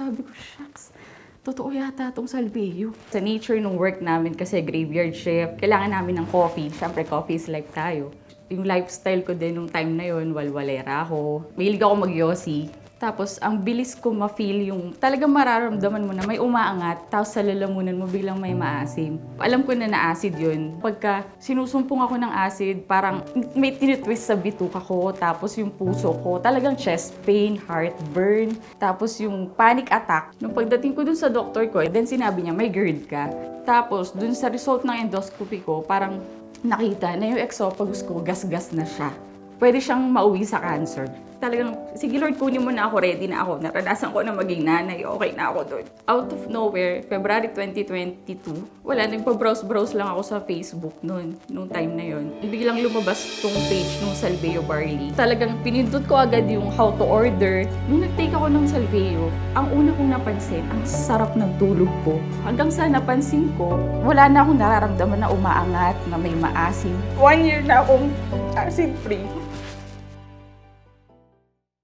Sabi ko, shucks, totoo yata itong salveyo. Sa nature ng work namin kasi graveyard shift, kailangan namin ng coffee. Siyempre, coffee is life tayo. Yung lifestyle ko din nung time na yun, walwalera ako. Mahilig ako mag-yossi. Tapos, ang bilis ko ma-feel yung talagang mararamdaman mo na may umaangat, tapos sa lalamunan mo biglang may maasim. Alam ko na na-acid yun. Pagka sinusumpong ako ng acid, parang may tinitwist sa bituka ko, tapos yung puso ko, talagang chest pain, heartburn, tapos yung panic attack. Nung pagdating ko dun sa doktor ko, then sinabi niya, may GERD ka. Tapos, dun sa result ng endoscopy ko, parang nakita na yung esophagus ko, gas-gas na siya pwede siyang mauwi sa cancer. Talagang, sige Lord, kunin mo na ako, ready na ako. Naranasan ko na maging nanay, okay na ako doon. Out of nowhere, February 2022, wala, nagpa-browse-browse lang ako sa Facebook noon, nung time na yon. Biglang lumabas tong page nung Salveo Barley. Talagang pinindot ko agad yung how to order. Nung nag-take ako ng Salveo, ang una kong napansin, ang sarap ng tulog ko. Hanggang sa napansin ko, wala na akong nararamdaman na umaangat, na may maasim. One year na akong acid-free.